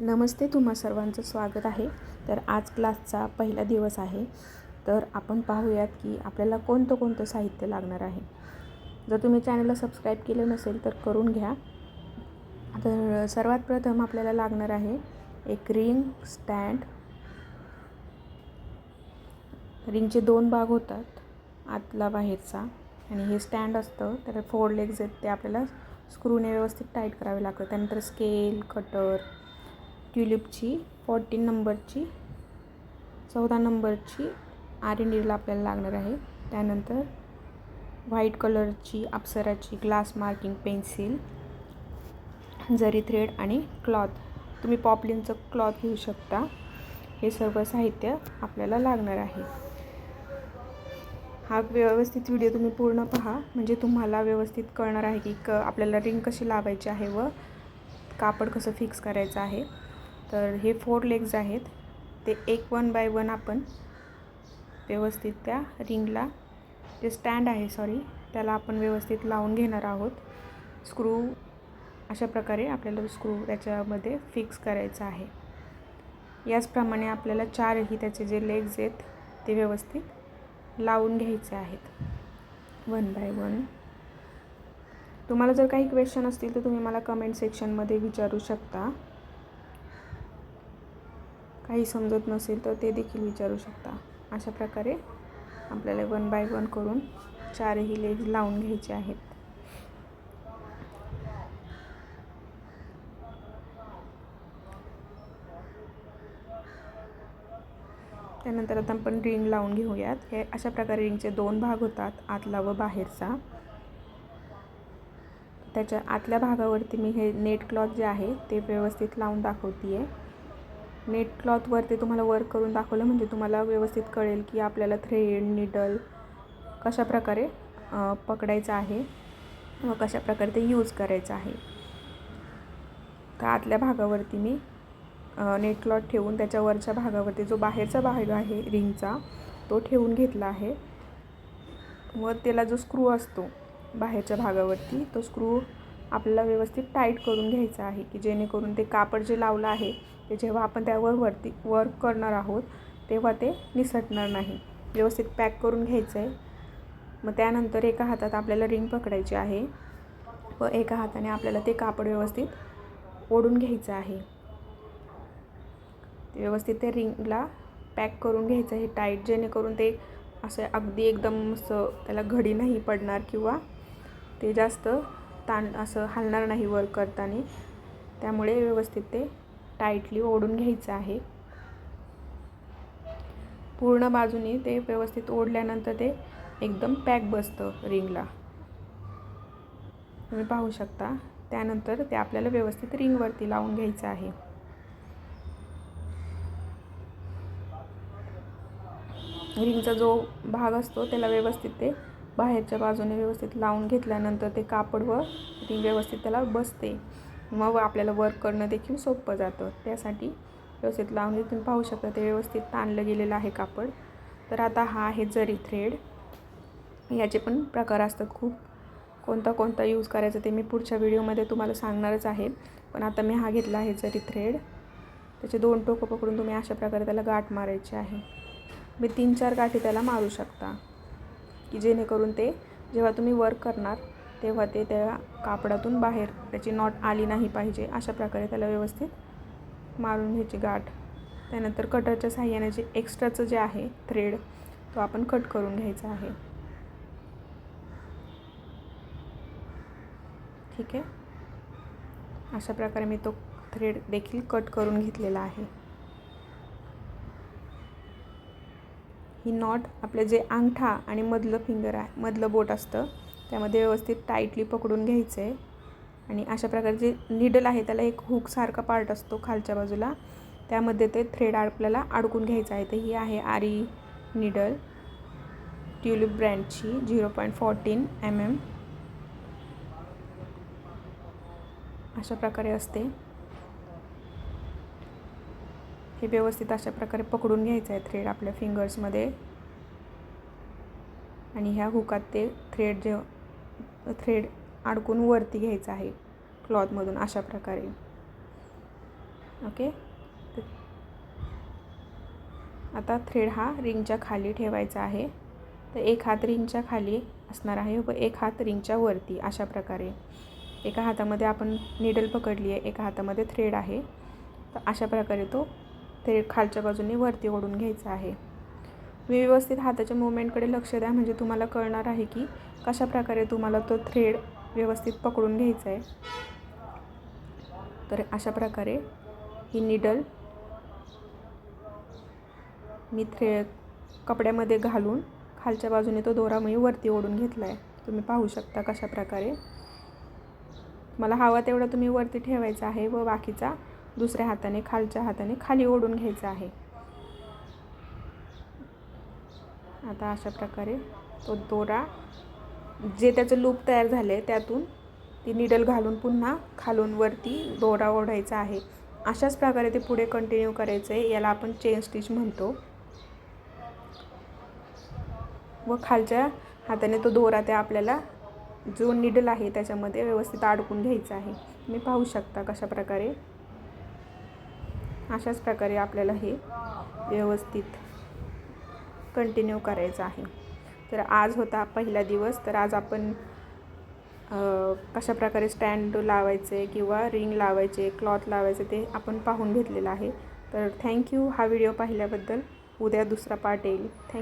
नमस्ते तुम्हा सर्वांचं स्वागत आहे. तर आज क्लासचा पहिला दिवस आहे. तर आपण पाहूयात की आपल्याला कोणतं कोणतं साहित्य लागणार आहे. जर तुम्ही चॅनलला सबस्क्राईब केलं नसेल तर करून घ्या. तर सर्वात प्रथम आपल्याला लागणार आहे एक रिंग स्टँड. रिंगचे दोन भाग होतात आतला बाहेरचा. आणि हे स्टँड असतं तर फोर लेग्स आहेत ते आपल्याला स्क्रूने व्यवस्थित टाईट करावे लागतं त्यानंतर स्केल कटर ट्युलिपची फोर्टीन नंबरची चौदा नंबरची आर एन डीला आपल्याला लागणार आहे. त्यानंतर व्हाईट कलरची अप्सराची ग्लास मार्किंग पेन्सिल जरी थ्रेड आणि क्लॉथ. तुम्ही पॉपलिनचं क्लॉथ घेऊ शकता. हे सर्व साहित्य आपल्याला लागणार आहे. हा व्यवस्थित व्हिडिओ तुम्ही पूर्ण पहा. म्हणजे तुम्हाला व्यवस्थित कळणार आहे की क आपल्याला रिंग कशी लावायची आहे व कापड कसं फिक्स करायचं आहे. तर हे फोर लेग्स आहेत. ते एक वन बाय वन आपण व्यवस्थित त्या रिंगला जे स्टँड आहे सॉरी त्याला आपण व्यवस्थित लावून घेणार आहोत. स्क्रू अशा प्रकारे आपल्याला स्क्रू त्याच्यामध्ये फिक्स करायचा आहे. याचप्रमाणे आपल्याला चारही त्याचे जे लेग्स आहेत ते व्यवस्थित लावून घ्यायचे आहेत. वन बाय वन तुम्हाला जर काही क्वेश्चन असतील तर तुम्ही मला कमेंट सेक्शनमध्ये विचारू शकता. काही समजत नसेल तर ते देखील विचारू शकता. अशा प्रकारे आपल्याला वन बाय वन करून चारही लेग लावून घ्यायचे आहेत. त्यानंतर आता आपण रिंग लावून घेऊयात. हे अशा प्रकारे रिंगचे दोन भाग होतात आतला व बाहेरचा. त्याच्या आतल्या भागावरती मी हे नेट क्लॉथ जे आहे ते व्यवस्थित लावून दाखवते आहे नेट क्लॉथवरती तुम्हाला वर्क करून दाखवलं म्हणजे तुम्हाला व्यवस्थित कळेल की आपल्याला थ्रेड निडल कशा प्रकारे पकडायचं आहे व कशा प्रकारे ते यूज करायचं आहे. तर आतल्या भागावरती मी नेट क्लॉथ ठेवून त्याच्यावरच्या भागावरती जो बाहेरचा भाग आहे रिंगचा तो ठेवून घेतला आहे. व त्याला जो स्क्रू असतो बाहेरच्या भागावरती तो स्क्रू आपल्याला व्यवस्थित टाईट करून घ्यायचा आहे की जेणेकरून ते कापड जे लावलं आहे ते जेव्हा आपण त्यावर वरती वर्क करणार आहोत तेव्हा ते निसटणार नाही. व्यवस्थित पॅक करून घ्यायचं आहे मग त्यानंतर एका हातात आपल्याला रिंग पकडायची आहे. व एका हाताने आपल्याला ते कापड व्यवस्थित ओढून घ्यायचं आहे. व्यवस्थित ते रिंगला पॅक करून घ्यायचं आहे टाईट जेणेकरून ते असं अगदी एकदम असं त्याला घडी नाही पडणार किंवा ते जास्त ताण असं हलणार नाही वर्क करताना. त्यामुळे व्यवस्थित ते टाईटली ओढून घ्यायचं आहे. पूर्ण बाजूने ते व्यवस्थित ओढल्यानंतर ते एकदम पॅक बसतं रिंगला. तुम्ही पाहू शकता त्यानंतर ते आपल्याला व्यवस्थित रिंगवरती लावून घ्यायचं आहे. रिंगचा जो भाग असतो त्याला व्यवस्थित ते बाहेरच्या बाजूने व्यवस्थित लावून घेतल्यानंतर ते कापड व रिंग व्यवस्थित त्याला बसते. मग आपल्याला वर्क करणं देखील सोपं जातं. त्यासाठी व्यवस्थित लावून तुम्ही पाहू शकता ते व्यवस्थित ताणलं गेलेलं आहे कापड. तर आता हा आहे जरी थ्रेड याचे पण प्रकार असतात खूप. कोणता कोणता यूज करायचा ते मी पुढच्या व्हिडिओमध्ये तुम्हाला सांगणारच आहे. पण आता मी हा घेतला आहे जरी थ्रेड त्याचे दोन टोकं पकडून तुम्ही अशा प्रकारे त्याला गाठ मारायची आहे. मी तीन चार गाठी त्याला मारू शकता. की जेणेकरून ते जेव्हा तुम्ही वर्क करणार तेव्हा ते त्या कापडातून बाहेर त्याची नॉट आली नाही पाहिजे अशा प्रकारे त्याला व्यवस्थित मारून घ्यायची गाठ. त्यानंतर कटरच्या साह्याने जे एक्स्ट्राचं जे आहे थ्रेड तो आपण कट करून घ्यायचा आहे. ठीक आहे? अशा प्रकारे मी तो थ्रेड देखील कट करून घेतलेला आहे. ही नॉट आपलं जे अंगठा आणि मधलं फिंगर आहे मधलं बोट असतं त्यामध्ये व्यवस्थित टाईटली पकडून घ्यायचं. आहे आणि अशा प्रकारे जे निडल आहे त्याला एक हुकसारखा पार्ट असतो खालच्या बाजूला. त्यामध्ये ते थ्रेड आपल्याला अडकून घ्यायचं आहे. तर ही आहे आरी निडल. ट्युलिप ब्रँडची zero point fourteen M M अशा प्रकारे असते. हे व्यवस्थित अशा प्रकारे पकडून घ्यायचं आहे थ्रेड आपल्या फिंगर्समध्ये आणि ह्या हुकात ते थ्रेड जे थ्रेड अडकून वरती घ्यायचं आहे क्लॉथमधून अशा प्रकारे. ओके आता थ्रेड हा रिंगच्या खाली ठेवायचा आहे. तर एक हात रिंगच्या खाली असणार आहे व एक हात रिंगच्या वरती अशा प्रकारे. एका हातामध्ये आपण निडल पकडली आहे एका हातामध्ये थ्रेड आहे. तर अशा प्रकारे तो थ्रेड खालच्या बाजूने वरती ओढून घ्यायचा आहे. तुम्ही व्यवस्थित हाताच्या मुवमेंटकडे लक्ष द्या. म्हणजे तुम्हाला कळणार आहे की कशा प्रकारे तुम्हाला तो थ्रेड व्यवस्थित पकडून घ्यायचा आहे. तर अशा प्रकारे ही निडल मी थ्रे कपड्यामध्ये घालून खालच्या बाजूने तो दोरा मी वरती ओढून घेतला आहे तुम्ही पाहू शकता कशा प्रकारे मला हवा तेवढा तुम्ही वरती ठेवायचा आहे व बाकीचा दुसऱ्या हाताने खालच्या हाताने खाली ओढून घ्यायचा आहे. आता अशा प्रकारे तो दोरा जे त्याचं लूप तयार झाले आहे त्यातून ती निडल घालून पुन्हा खालून वरती दोरा ओढायचा आहे. अशाच प्रकारे ते पुढे कंटिन्यू करायचं आहे याला आपण चेन स्टिच म्हणतो. व खालच्या हाताने तो दोरा त्या आपल्याला जो निडल आहे त्याच्यामध्ये व्यवस्थित अडकून घ्यायचा आहे. तुम्ही पाहू शकता कशा प्रकारे. अशाच प्रकारे आपल्याला हे व्यवस्थित कंटिन्यू करायचं आहे. तर आज होता पहिला दिवस. तर आज आपण कशा प्रकारे स्टँड लावायचे किंवा रिंग लावायचे क्लॉथ लावायचे ते आपण पाहून घेतलेलं आहे. तर थँक्यू हा व्हिडिओ पाहिल्याबद्दल उद्या दुसरा पार्ट येईल. थँक